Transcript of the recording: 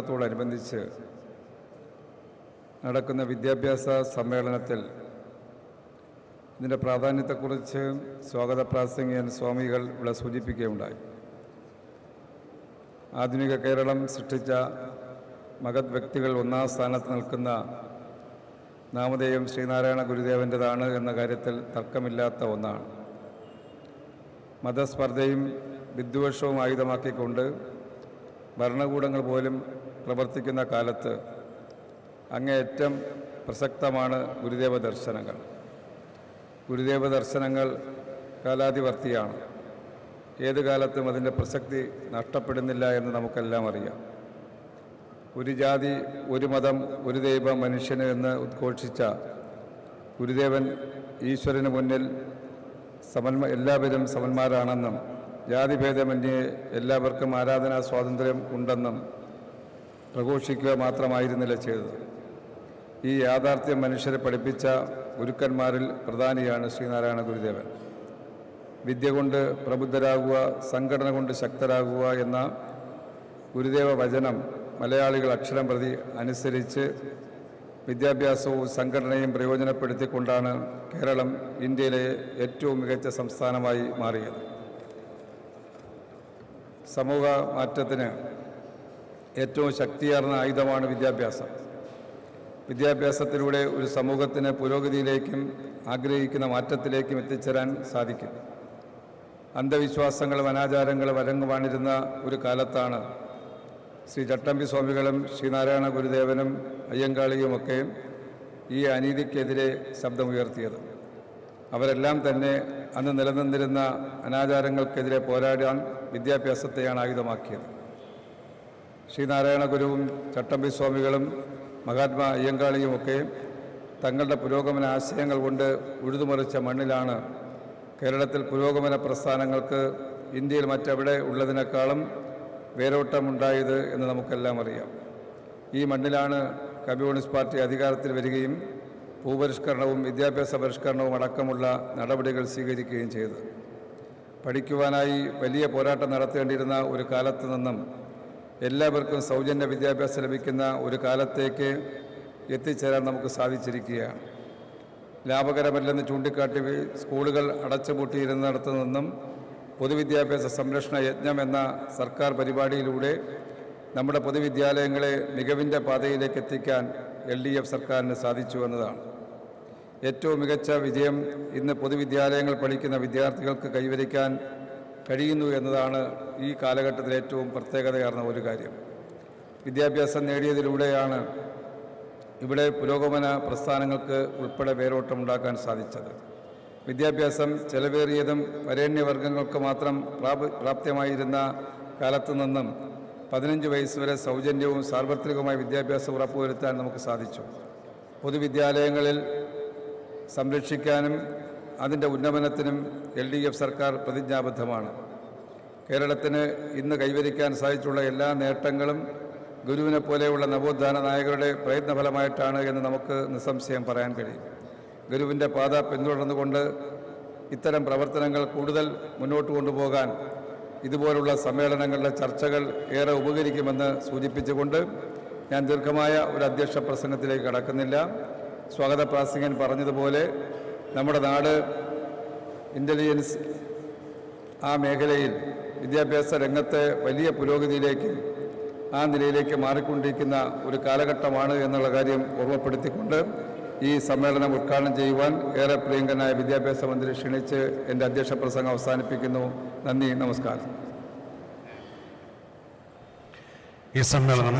ഉദ്ഘാടനത്തോടനുബന്ധിച്ച് നടക്കുന്ന വിദ്യാഭ്യാസ സമ്മേളനത്തിൽ ഇതിന്റെ പ്രാധാന്യത്തെക്കുറിച്ച് സ്വാഗത പ്രാസംഗികൻ സ്വാമികൾ ഇവിടെ സൂചിപ്പിക്കുകയുണ്ടായി. ആധുനിക കേരളം സൃഷ്ടിച്ച മഹത് വ്യക്തികൾ ഒന്നാം സ്ഥാനത്ത് നിൽക്കുന്ന നാമദേവം ശ്രീനാരായണ ഗുരുദേവന്റെതാണ് എന്ന കാര്യത്തിൽ തർക്കമില്ലാത്ത ഒന്നാണ്. മതസ്പർദ്ധയും വിദ്വേഷവും ആയുധമാക്കിക്കൊണ്ട് ഭരണകൂടങ്ങൾ പോലും പ്രവർത്തിക്കുന്ന കാലത്ത് അങ്ങേയറ്റം പ്രസക്തമാണ് ഗുരുദേവ ദർശനങ്ങൾ. ഗുരുദേവ ദർശനങ്ങൾ കാലാതിവർത്തിയാണ്. ഏത് കാലത്തും അതിന്റെ പ്രസക്തി നഷ്ടപ്പെടുന്നില്ല എന്ന് നമുക്കെല്ലാം അറിയാം. ഒരു ജാതി ഒരു മതം ഒരു ദൈവം മനുഷ്യന് എന്ന് ഉദ്ഘോഷിച്ച ഗുരുദേവൻ ഈശ്വരന് മുന്നിൽ സമന്മ എല്ലാവരും സമന്മാരാണെന്നും ജാതിഭേദമന്യേ എല്ലാവർക്കും ആരാധനാ സ്വാതന്ത്ര്യം ഉണ്ടെന്നും പ്രഘോഷിക്കുക മാത്രമായിരുന്നില്ല ചെയ്തത്. ഈ യാഥാർത്ഥ്യം മനുഷ്യരെ പഠിപ്പിച്ച ഗുരുക്കന്മാരിൽ പ്രധാനിയാണ് ശ്രീനാരായണ ഗുരുദേവൻ. വിദ്യ കൊണ്ട് പ്രബുദ്ധരാകുക സംഘടന കൊണ്ട് ശക്തരാകുക എന്ന ഗുരുദേവ വചനം മലയാളികൾ അക്ഷരം പ്രതി അനുസരിച്ച് വിദ്യാഭ്യാസവും സംഘടനയും പ്രയോജനപ്പെടുത്തിക്കൊണ്ടാണ് കേരളം ഇന്ത്യയിലെ ഏറ്റവും മികച്ച സംസ്ഥാനമായി മാറിയത്. സമൂഹ മാറ്റത്തിന് ഏറ്റവും ശക്തിയേർന്ന ആയുധമാണ് വിദ്യാഭ്യാസം. വിദ്യാഭ്യാസത്തിലൂടെ ഒരു സമൂഹത്തിന് പുരോഗതിയിലേക്കും ആഗ്രഹിക്കുന്ന മാറ്റത്തിലേക്കും എത്തിച്ചേരാൻ സാധിക്കും. അന്ധവിശ്വാസങ്ങളും അനാചാരങ്ങളും അരങ്ങുവാണിരുന്ന ഒരു കാലത്താണ് ശ്രീ ചട്ടമ്പി സ്വാമികളും ശ്രീനാരായണ ഗുരുദേവനും അയ്യങ്കാളിയുമൊക്കെ ഈ അനീതിക്കെതിരെ ശബ്ദമുയർത്തിയത്. അവരെല്ലാം തന്നെ അന്ന് നിലനിന്നിരുന്ന അനാചാരങ്ങൾക്കെതിരെ പോരാടാൻ വിദ്യാഭ്യാസത്തെയാണ് ആയുധമാക്കിയത്. ശ്രീനാരായണ ഗുരുവും ചട്ടമ്പി സ്വാമികളും മഹാത്മാ അയ്യങ്കാളിയും ഒക്കെ തങ്ങളുടെ പുരോഗമന ആശയങ്ങൾ കൊണ്ട് ഉഴുതുമറിച്ച മണ്ണിലാണ് കേരളത്തിൽ പുരോഗമന പ്രസ്ഥാനങ്ങൾക്ക് ഇന്ത്യയിൽ മറ്റെവിടെ ഉള്ളതിനേക്കാളും വേരോട്ടമുണ്ടായത് എന്ന് നമുക്കെല്ലാം അറിയാം. ഈ മണ്ണിലാണ് കമ്മ്യൂണിസ്റ്റ് പാർട്ടി അധികാരത്തിൽ വരികയും ഭൂപരിഷ്കരണവും വിദ്യാഭ്യാസ പരിഷ്കരണവും അടക്കമുള്ള നടപടികൾ സ്വീകരിക്കുകയും ചെയ്തത്. പഠിക്കുവാനായി വലിയ പോരാട്ടം നടത്തേണ്ടിയിരുന്ന ഒരു കാലത്തു നിന്നും എല്ലാവർക്കും സൗജന്യ വിദ്യാഭ്യാസം ലഭിക്കുന്ന ഒരു കാലത്തേക്ക് എത്തിച്ചേരാൻ നമുക്ക് സാധിച്ചിരിക്കുകയാണ്. ലാഭകരമല്ലെന്ന് ചൂണ്ടിക്കാട്ടി സ്കൂളുകൾ അടച്ചുപൂട്ടിയിരുന്നിടത്തു നിന്നും പൊതുവിദ്യാഭ്യാസ സംരക്ഷണ യജ്ഞം എന്ന സർക്കാർ പരിപാടിയിലൂടെ നമ്മുടെ പൊതുവിദ്യാലയങ്ങളെ മികവിന്റെ പാതയിലേക്ക് എത്തിക്കാൻ എൽ ഡി എഫ് സർക്കാരിന് സാധിച്ചു എന്നതാണ്. ഏറ്റവും മികച്ച വിജയം ഇന്ന് പൊതുവിദ്യാലയങ്ങൾ പഠിക്കുന്ന വിദ്യാർത്ഥികൾക്ക് കൈവരിക്കാൻ കഴിയുന്നു എന്നതാണ് ഈ കാലഘട്ടത്തിൽ ഏറ്റവും പ്രത്യേകതയാർന്ന ഒരു കാര്യം. വിദ്യാഭ്യാസം നേടിയതിലൂടെയാണ് ഇവിടെ പുരോഗമന പ്രസ്ഥാനങ്ങൾക്ക് ഉൾപ്പെടെ വേരോട്ടമുണ്ടാക്കാൻ സാധിച്ചത്. വിദ്യാഭ്യാസം ചെലവേറിയതും വരേണ്യവർഗങ്ങൾക്ക് മാത്രം പ്രാപ പ്രാപ്യമായിരുന്ന കാലത്തു നിന്നും പതിനഞ്ച് വയസ്സ് വരെ സൗജന്യവും സാർവത്രികവുമായ വിദ്യാഭ്യാസം ഉറപ്പുവരുത്താൻ നമുക്ക് സാധിച്ചു. പൊതുവിദ്യാലയങ്ങളിൽ സംരക്ഷിക്കാനും അതിന്റെ ഉന്നമനത്തിനും എൽ ഡി എഫ് സർക്കാർ പ്രതിജ്ഞാബദ്ധമാണ്. കേരളത്തിന് ഇന്ന് കൈവരിക്കാൻ സാധിച്ചുള്ള എല്ലാ നേട്ടങ്ങളും ഗുരുവിനെ പോലെയുള്ള നവോത്ഥാന നായകരുടെ പ്രയത്നഫലമായിട്ടാണ് എന്ന് നമുക്ക് നിസ്സംശയം പറയാൻ കഴിയും. ഗുരുവിന്റെ പാത പിന്തുടർന്നുകൊണ്ട് ഇത്തരം പ്രവർത്തനങ്ങൾ കൂടുതൽ മുന്നോട്ട് കൊണ്ടുപോകാൻ ഇതുപോലുള്ള സമ്മേളനങ്ങളുടെ ചർച്ചകൾ ഏറെ ഉപകരിക്കുമെന്ന് സൂചിപ്പിച്ചുകൊണ്ട് ഞാൻ ദീർഘമായ ഒരു അധ്യക്ഷ പ്രസംഗത്തിലേക്ക് കടക്കുന്നില്ല. സ്വാഗത പ്രാസംഗൻ പറഞ്ഞതുപോലെ നമ്മുടെ നാട് ഇന്റലിജൻസ് ആ മേഖലയിൽ വിദ്യാഭ്യാസ രംഗത്തെ വലിയ പുരോഗതിയിലേക്ക് ആ നിലയിലേക്ക് മാറിക്കൊണ്ടിരിക്കുന്ന ഒരു കാലഘട്ടമാണ് എന്നുള്ള കാര്യം ഓർമ്മപ്പെടുത്തിക്കൊണ്ട് ഈ സമ്മേളനം ഉദ്ഘാടനം ചെയ്യുവാൻ ഏറെ പ്രിയങ്കനായ വിദ്യാഭ്യാസ മന്ത്രി ക്ഷണിച്ച് എന്റെ അധ്യക്ഷ പ്രസംഗം അവസാനിപ്പിക്കുന്നു. നന്ദി നമസ്കാരം. ഈ സമ്മേളനം